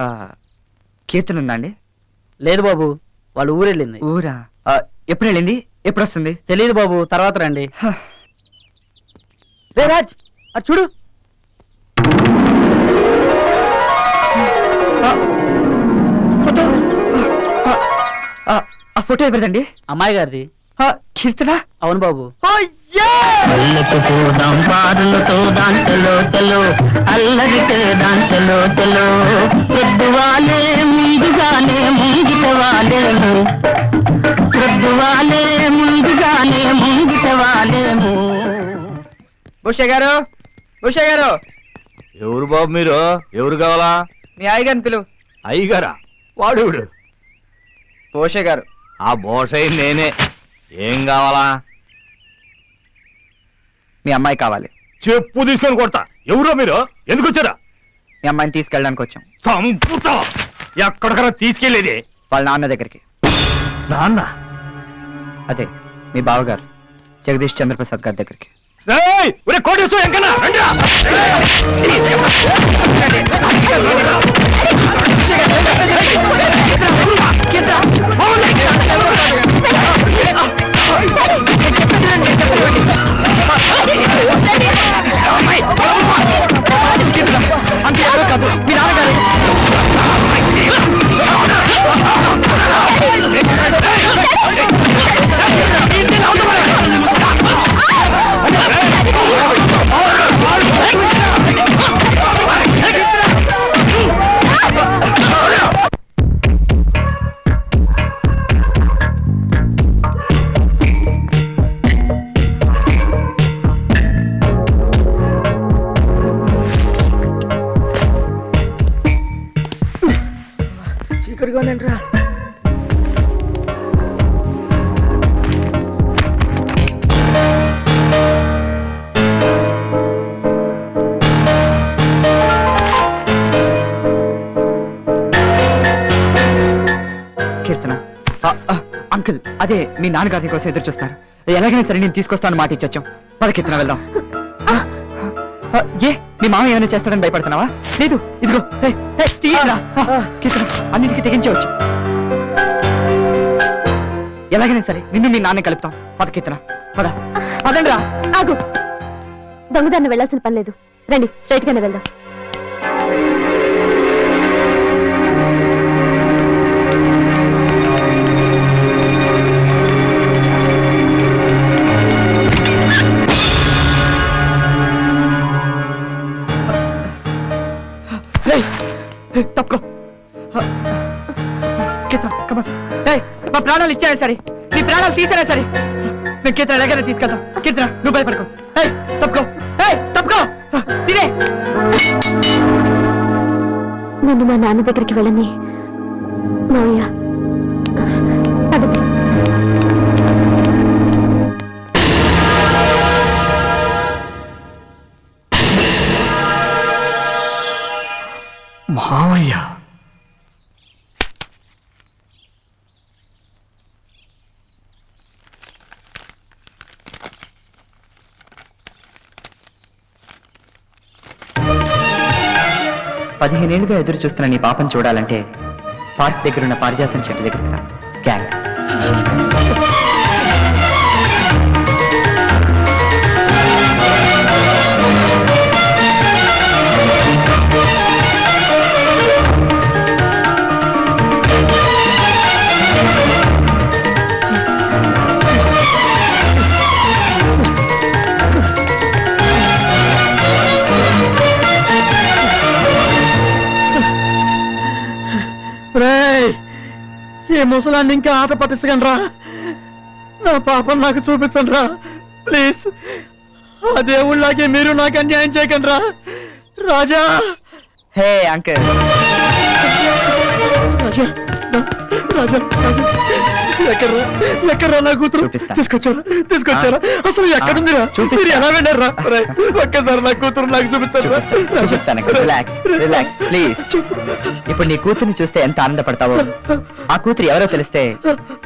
ఆ, కీర్తన ఉందా అండి లేదు బాబు వాళ్ళు ఊరెళ్ళింది. ఊరా? ఆ, ఎప్పుడు వెళ్ళింది ఎప్పుడు వస్తుంది తెలియదు బాబు తర్వాత రండి. హ. రే రాజ్ అటు చూడు. ఆ, ఫోటో. ఆ, ఆ, ఆ ఫోటో ఎవరిదండి? అమ్మాయి గారిది. ఆ, కీర్తన? అవును బాబు. అయ్యా! అల్లకు పోదాం బారులతో దాంట్లో తెలు అల్లరితే దాంట్లో తెలు పొద్దువాలే ముందుగానే ముంగిట వాలేము పొద్దువాలే ముందుగానే ముంగిట వాలేము భూష గారు భూష గారు. ఎవరు బాబు మీరు? ఎవరు కావాలా? మీ అయ్యగారిని పిలువు. అయ్యగారా? వాడు భూష గారు. ఆ బోసై నేనే. ఏం కావాలా? మీ అమ్మాయి కావాలి. చెప్పు తీసుకొని కొడతా. ఎవరో మీరు? ఎందుకు వచ్చారా? మీ అమ్మాయిని తీసుకెళ్ళడానికి వచ్చాం. సంపుతా! ఎక్కడికరా తీసుకెళ్ళేది. వాళ్ళ నాన్న దగ్గరికి. నాన్న? అదే మీ బావగారు జగదీష్ చంద్రప్రసాద్ గారి దగ్గరికి. రేయ్, ఒరే కోటేశ్వర ఎంకన్నా రండిరా. కీర్తన. రా అంకుల్ అదే మీ నాన్నగారి కోసం ఎదురు చూస్తారు. ఎలాగైనా సరే నేను తీసుకొస్తాను మాట ఇచ్చొచ్చాం. పద కీర్తన వెళ్దాం. ఏ? మీ మామ ఏమైనా చేస్తాడని భయపడుతున్నావా? లేదు ఇదిగో అన్నింటికి తెగించవచ్చు. ఎలాగైనా సరే నిన్ను మీ నాన్న కలుపుతాం. పద కీర్తన పద. పదండి రా ఆగు. దొంగదాన్ని వెళ్ళాల్సిన పని లేదు. రండి స్ట్రైట్ గానే వెళ్దాం. ప్రాణాలు ఇచ్చారా సరే నీ ప్రాణాలు తీసారా సరే మేము కీర్తన ఎలాగైనా తీసుకెళ్తాం. కీర్తన నువ్వు భయపడకు. ఏయ్ తప్పుకో. ఏయ్ తప్పుకో. తినే. నన్ను మా నాన్న దగ్గరికి వెళ్ళని. మావయ్య. పదిహేనేళ్ళుగా ఎదురు చూస్తున్న నీ పాపం చూడాలంటే పార్క్ దగ్గర ఉన్న పారిజాతం చెట్టు దగ్గర గ్యాంగ్ ఈ ముసలాన్ని ఇంకా ఆట పట్టించకండి రా. నా పాపం నాకు చూపించండి రా. ప్లీజ్. ఆ దేవుళ్ళకి మీరు నాకు అన్యాయం చేయకండి రా. రాజా. Hey uncle. రాజా. రాజా రాజా ఎక్కడ్రా ఎక్కడ్రా నా కూతురు? చూపిస్తా. తీసుకొచ్చారా తీసుకొచ్చారా? అసలు ఎక్కడుందిరా? చూపిస్తా. మీరు ఎలా వెళ్ళారా? ఒక్కసారి నా కూతురు నాకు చూపించండి రా. చూపిస్తా- చూపిస్తాను రిలాక్స్ రిలాక్స్ ప్లీజ్. ఇప్పుడు నీ కూతుర్ని చూస్తే ఎంత ఆనందపడతావో? ఆ కూతురు ఎవరో తెలిస్తే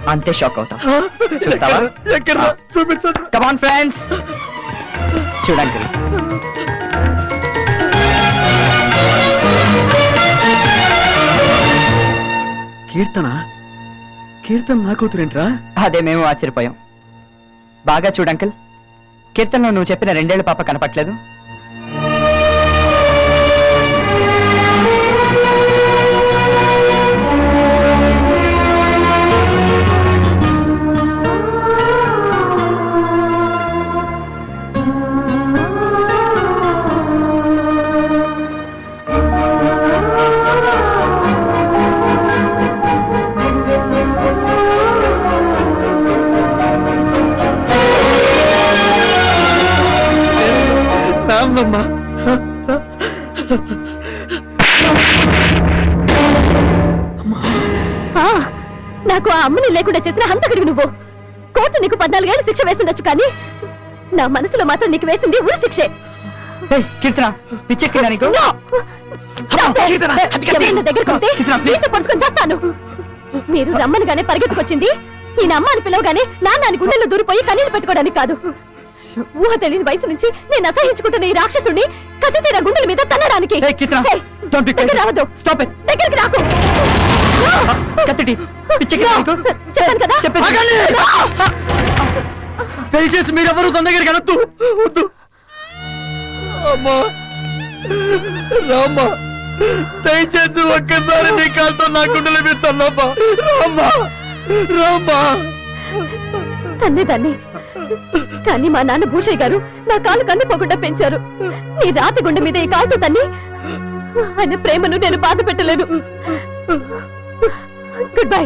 అంతే షాక్ అవుతావు? చూస్తావా? ఎక్కడ- చూపించండి కమాన్ ఫ్రెండ్స్ చూడండి. కీర్తన? కీర్తన నా కూతురేంట్రా? అదే మేము ఆశ్చర్యపోయాం. బాగా చూడంకల్ కీర్తనలో నువ్వు చెప్పిన రెండేళ్ళ పాప కనపట్లేదు. రామ్మమ్మా. నాకు ఆ అమ్మని లేకుండా చేసిన హంతకుడివి నువ్వు. కోర్టు నీకు పద్నాలుగేళ్ళు శిక్ష వేసుండొచ్చు కానీ నా మనసులో మాత్రం నీకు వేసింది ఉరి శిక్షే. ఏయ్, కీర్తన పిచ్చెక్కిందా నీకు? దగ్గరకు చేస్తాను. మీరు రమ్మనగానే పరిగెత్తుకొచ్చింది ఈయన అమ్మ అని పిలవగానే నాన్న గుండెల్లో దూరిపోయి కన్నీళ్ళు పెట్టుకోవడానికి కాదు. ఊహ తెలియని వయసు నుంచి నేను అసహించుకుంటున్న ఈ రాక్షసుడిని కసి తీర గుండెల మీద తన్నడానికి. దగ్గర. రావద్దు. దగ్గరికి రాకు. కత్తిటి. చెప్పాను కదా! దయచేసి మీరెవరూ తన దగ్గరికి అనొద్దు వద్దు. అమ్మా. రామ్మా. దయచేసి ఒక్కసారి నీ కాలుతో నా గుండెలు మీద తన్నమ్మా. రామ్మా. రామ్మా. తన్నే దాన్ని కానీ మా నాన్న భూషయ్య గారు నా కాలు కందిపోకుండా పెంచారు. నీ రాతి గుండె మీద ఈ కాలుతో తన్ని ఆయన ప్రేమను నేను బాధ పెట్టలేను గుడ్ బై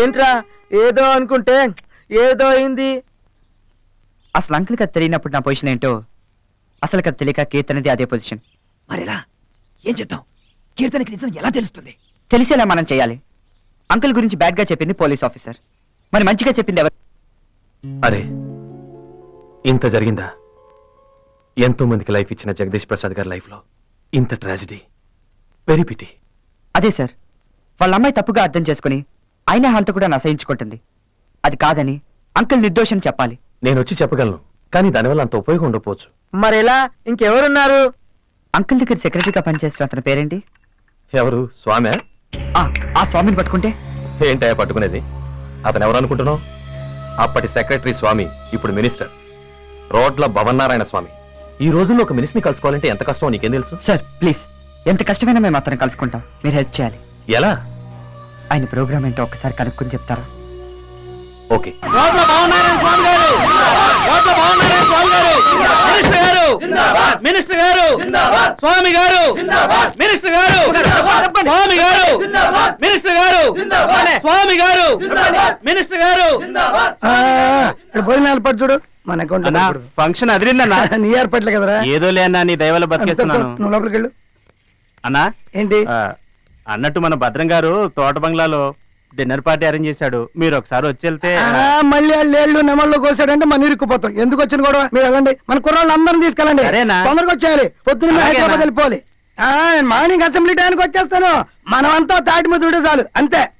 ఏంట్రా? ఏదో అనుకుంటే ఏదో అయింది. అసలు అంకుల్ కథ తెలియనప్పుడు నా పొజిషన్ ఏంటో అసలు కథ తెలియక కీర్తనది అదే పొజిషన్ మరెలా? ఏం చేద్దాం? కీర్తనకి నిజం ఎలా తెలుస్తుంది? తెలిసేలా మనం చేయాలి. అంకుల్ గురించి బ్యాడ్గా చెప్పింది పోలీస్ ఆఫీసర్ మరి మంచిగా చెప్పింది ఎవరు? అరే ఇంత జరిగిందా? ఎంతో మందికి లైఫ్ ఇచ్చిన జగదీష్ ప్రసాద్ గారి లైఫ్లో ఇంత ట్రాజిడీ వెరీ పిటీ అదే సార్ వాళ్ళ అమ్మాయి తప్పుగా అర్థం చేసుకుని అయినా హంత కూడా అసహించుకుంటుంది అది కాదని అంకుల్ నిర్దోషం చెప్పాలి. నేను వచ్చి చెప్పగలను కానీ దానివల్ల అంత ఉపయోగం ఉండకపోవచ్చు. మరెలా? ఇంకెవరున్నారు? అంకుల్ దగ్గర సెక్రటరీగా పనిచేస్తున్న అతని పేరేంటి? ఎవరు? స్వామి? ఆ, ఆ స్వామిని పట్టుకుంటే? ఏంటయ్యా పట్టుకునేది? అతను ఎవరు అనుకుంటున్నావు? అప్పటి సెక్రటరీ స్వామి ఇప్పుడు మినిస్టర్. రోడ్ల భవన్నారాయణ స్వామి. ఈ రోజుల్లో ఒక మినిస్టర్ని కలుసుకోవాలంటే ఎంత కష్టమో నీకేం తెలుసు? Sir please. ఎంత కష్టమైనా మేము అతను కలుసుకుంటాం. మీరు హెల్ప్ చేయాలి. ఎలా? ఆయన ప్రోగ్రామ్ ఏంటో ఒకసారి కనుక్కొని చెప్తారా? ఓకే. స్వామి గారు. గారు. మినిస్టర్ గారు. స్వామి గారు. మినిస్టర్ గారు. స్వామి గారు. మినిస్టర్ గారు. స్వామి గారు. మినిస్టర్ గారు. ఇక్కడ భోజనం ఏర్పాటు చూడు. మన అకౌంట్ ఫంక్షన్ అదిరిందన్నా. నీ ఏర్పాట్లే కదరా. ఏదో లే అన్నా నీ దయవల్ల బతికేస్తున్నాను. నువ్వు లోపలికి వెళ్ళు అన్నా. ఏంటి? ఆ, అన్నట్టు మన భద్రం గారు తోట బంగ్లాలో డిన్నర్ పార్టీ అరేంజ్ చేశాడు. మీరు ఒకసారి వచ్చి వెళ్తే మళ్ళీ లేళ్ళు నెమళ్ళు కోసాడంటే మనం ఇరుక్కుపోతాం ఎందుకు వచ్చిన గొడవ? మీరు వెళ్ళండి. మన కుర్రాళ్ళు అందరం తీసుకెళ్ళండి. సరేనా? తొందరగా వచ్చేయాలి. పొద్దున్న మీరు అలాగేనా? హైదరాబాద్ వెళ్ళిపోవాలి. ఆ, నేను మార్నింగ్ అసెంబ్లీ టైంకి వచ్చేస్తాను. మనమంతా తాటి మీద ఉంటే చాలు. అంతే.